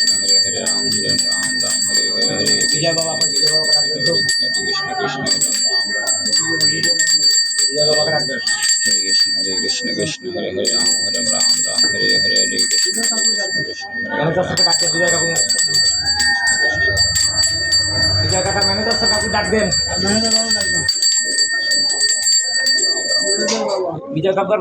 Hare Hare. Hare Krishna, Hare Krishna, Krishna Hare Hare, Ram Hare Ram, Ram Hare Hare. Hare Krishna, Krishna Krishna Hare Hare, manager সাথে ডাক দেন বিজয় কাকু